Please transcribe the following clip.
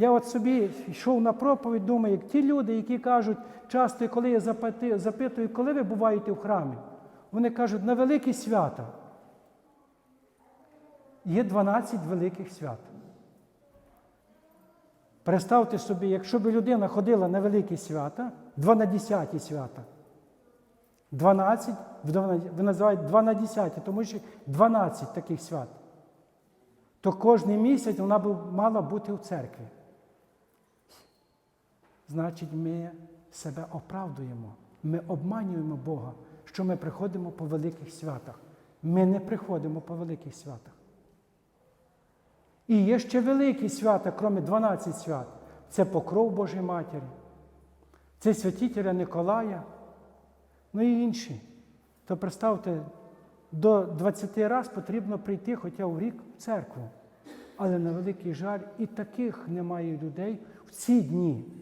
Я от собі йшов на проповідь, думаю, як ті люди, які кажуть, часто, коли я запитую, коли ви буваєте в храмі, вони кажуть, на великі свята. Є 12 великих свят. Представте собі, якщо б людина ходила на великі свята, 12 свята, 12, в 12 ви називаєте 2 на 10, тому що 12 таких свят, то кожен місяць вона б мала бути в церкві. Значить, ми себе оправдуємо, ми обманюємо Бога, що ми приходимо по великих святах. Ми не приходимо по великих святах. І є ще великі свята, крім 12 свят. Це покров Божої Матері, це святителя Николая, ну і інші. То представте, до 20 разів потрібно прийти хоча в рік в церкву. Але на великий жаль, і таких немає людей в ці дні.